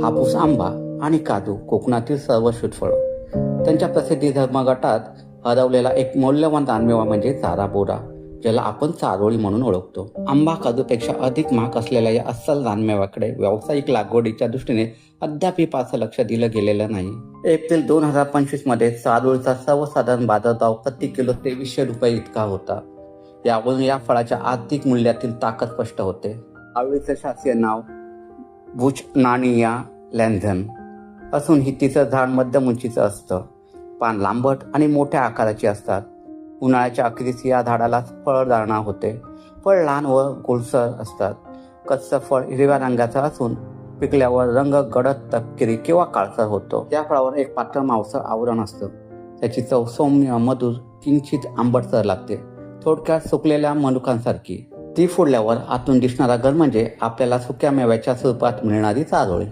हापूस आंबा आणि काजू कोकणातील सर्व फळं त्यांच्या प्रसिद्धी धर्मगटात हरवलेला एक मौल्यवान दानमेवा म्हणजे चारा बोरा ज्याला आपण चारोळी म्हणून ओळखतो. आंबा काजूपेक्षा अधिक महाग असलेल्या या अस्सल दानमेवाकडे व्यावसायिक लागवडीच्या दृष्टीने अद्याप फारसं लक्ष दिलं गेलेलं नाही. एप्रिल दोन हजार पंचवीसमध्ये चारोळीचा सर्वसाधारण बाजारभाव प्रति किलो तेवीसशे रुपये इतका होता. यावरून या फळाच्या आर्थिक मूल्यातील ताकद स्पष्ट होते. आवळीचं शास्त्रीय नाव बुच नाणिया लॅन्झन असून ही तिचं झाड मध्यम उंचीचं असतं. पान लांबट आणि मोठ्या आकाराची असतात. उन्हाळ्याच्या अखेरीस या झाडाला फळदारणा होते. फळ लहान व गोलसर असतात. कच्चं फळ हिरव्या रंगाचं असून पिकल्यावर रंग गडद तपकिरी किंवा काळसर होतो. या फळावर एक पातळ मांसळ आवरण असतं. त्याची चव सौम्य मधुर किंचित आंबटसर लागते. थोडक्यात सुकलेल्या मनुकांसारखी. ती फोडल्यावर आतून दिसणारा घर म्हणजे आपल्याला सुक्या मेव्याच्या स्वरूपात मिळणारी चारोळी.